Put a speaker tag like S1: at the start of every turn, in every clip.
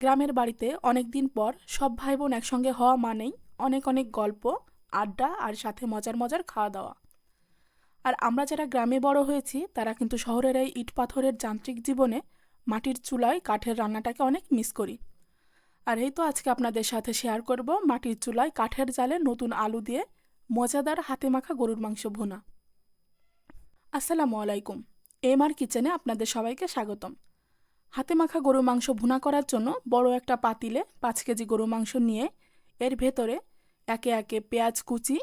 S1: গ্রামের বাড়িতে অনেক দিন পর সব ভাই বোন একসঙ্গে হওয়া মানেই অনেক অনেক গল্প, আড্ডা আর সাথে মজার মজার খাওয়া দাওয়া। আর আমরা যারা গ্রামে বড় হয়েছি, তারা কিন্তু শহরের এই ইট পাথরের যান্ত্রিক জীবনে মাটির চুলায় কাঠের রান্নাটাকে অনেক মিস করি। আর এই তো আজকে আপনাদের সাথে শেয়ার করব মাটির চুলায় কাঠের জালে নতুন আলু দিয়ে মজাদার হাতে মাখা গরুর মাংস ভুনা। আসসালামু আলাইকুম। এম আর কিচেনে আপনাদের সবাইকে স্বাগতম। হাতে মাখা গরু মাংস ভুনা করার জন্য বড় একটা পাতিলে পাঁচ কেজি গরু মাংস নিয়ে এর ভেতরে একে একে পেঁয়াজ কুচি,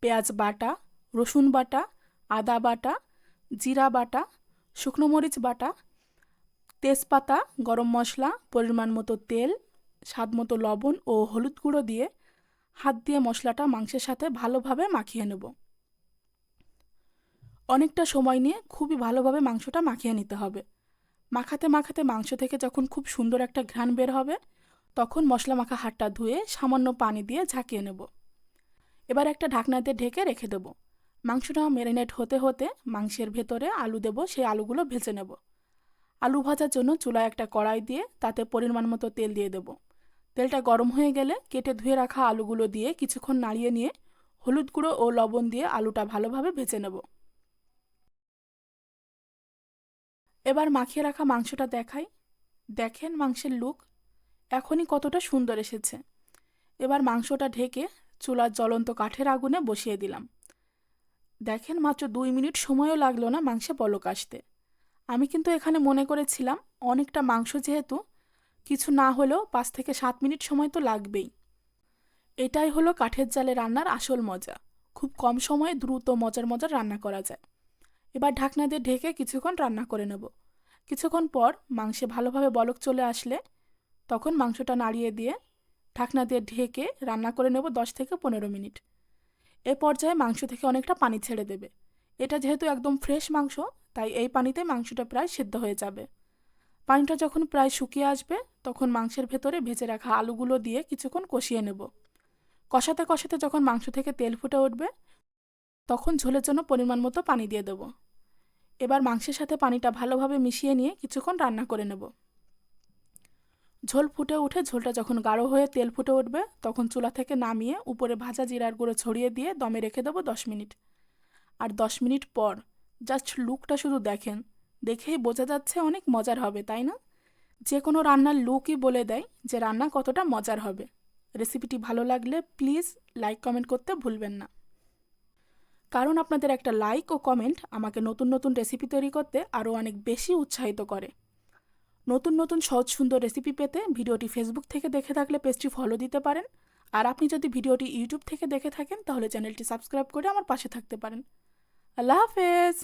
S1: পেঁয়াজ বাটা, রসুন বাটা, আদা বাটা, জিরা বাটা, শুকনো মরিচ বাটা, তেজপাতা, গরম মশলা, পরিমাণ মতো তেল, স্বাদ মতো লবণ ও হলুদ গুঁড়ো দিয়ে হাত দিয়ে মশলাটা মাংসের সাথে ভালোভাবে মাখিয়ে নেব। অনেকটা সময় নিয়ে খুবই ভালোভাবে মাংসটা মাখিয়ে নিতে হবে। মাখাতে মাখাতে মাংস থেকে যখন খুব সুন্দর একটা ঘ্রাণ বের হবে, তখন মশলা মাখা হাতটা ধুয়ে সামান্য পানি দিয়ে ঝাঁকিয়ে নেব। এবার একটা ঢাকনাতে ঢেকে রেখে দেব। মাংসটা ম্যারিনেট হতে হতে মাংসের ভেতরে আলু দেব, সেই আলুগুলো ভেজে নেব। আলু ভাজার জন্য চুলায় একটা কড়াই দিয়ে তাতে পরিমাণ মতো তেল দিয়ে দেব। তেলটা গরম হয়ে গেলে কেটে ধুয়ে রাখা আলুগুলো দিয়ে কিছুক্ষণ নাড়িয়ে নিয়ে হলুদ গুঁড়ো ও লবণ দিয়ে আলুটা ভালোভাবে ভেজে নেব। এবার মাখিয়ে রাখা মাংসটা দেখাই। দেখেন মাংসের লুক এখনই কতটা সুন্দর এসেছে। এবার মাংসটা ঢেকে চুলার জ্বলন্ত কাঠের আগুনে বসিয়ে দিলাম। দেখেন মাত্র দুই মিনিট সময়ও লাগল না মাংসে পলক আসতে। আমি কিন্তু এখানে মনে করেছিলাম অনেকটা মাংস যেহেতু, কিছু না হলেও পাঁচ থেকে সাত মিনিট সময় তো লাগবেই। এটাই হলো কাঠের জালে রান্নার আসল মজা। খুব কম সময়ে দ্রুত মজার মজার রান্না করা যায়। এবার ঢাকনা দিয়ে ঢেকে কিছুক্ষণ রান্না করে নেব। কিছুক্ষণ পর মাংসে ভালোভাবে বলক চলে আসলে, তখন মাংসটা নাড়িয়ে দিয়ে ঢাকনা দিয়ে ঢেকে রান্না করে নেব দশ থেকে পনেরো মিনিট। এ পর্যায়ে মাংস থেকে অনেকটা পানি ছেড়ে দেবে। এটা যেহেতু একদম ফ্রেশ মাংস, তাই এই পানিতে মাংসটা প্রায় সিদ্ধ হয়ে যাবে। পানিটা যখন প্রায় শুকিয়ে আসবে, তখন মাংসের ভেতরে ভেজে রাখা আলুগুলো দিয়ে কিছুক্ষণ কষিয়ে নেব। কষাতে কষাতে যখন মাংস থেকে তেল ফুটে উঠবে, তখন ঝোলের জন্য পরিমাণ মতো পানি দিয়ে দেবো। এবার মাংসের সাথে পানিটা ভালোভাবে মিশিয়ে নিয়ে কিছুক্ষণ রান্না করে নেব। ঝোল ফুটে উঠে ঝোলটা যখন গাঢ় হয়ে তেল ফুটে উঠবে, তখন চুলা থেকে নামিয়ে উপরে ভাজা জিরার গুঁড়ো ছড়িয়ে দিয়ে দমে রেখে দেবো দশ মিনিট। আর দশ মিনিট পর জাস্ট লুকটা শুধু দেখেন, দেখেই বোঝা যাচ্ছে অনেক মজার হবে, তাই না? যে কোনো রান্নার লুকই বলে দেয় যে রান্না কতটা মজার হবে। রেসিপিটি ভালো লাগলে প্লিজ লাইক, কমেন্ট করতে ভুলবেন না। কারণ আপনাদের একটা লাইক ও কমেন্ট আমাকে নতুন নতুন রেসিপি তৈরি করতে আরও অনেক বেশি উৎসাহিত করে। নতুন নতুন সহজ সুন্দর রেসিপি পেতে ভিডিওটি ফেসবুক থেকে দেখে থাকলে পেজটি ফলো দিতে পারেন। আর আপনি যদি ভিডিওটি ইউটিউব থেকে দেখে থাকেন, তাহলে চ্যানেলটি সাবস্ক্রাইব করে আমার পাশে থাকতে পারেন। আল্লাহ হাফেজ!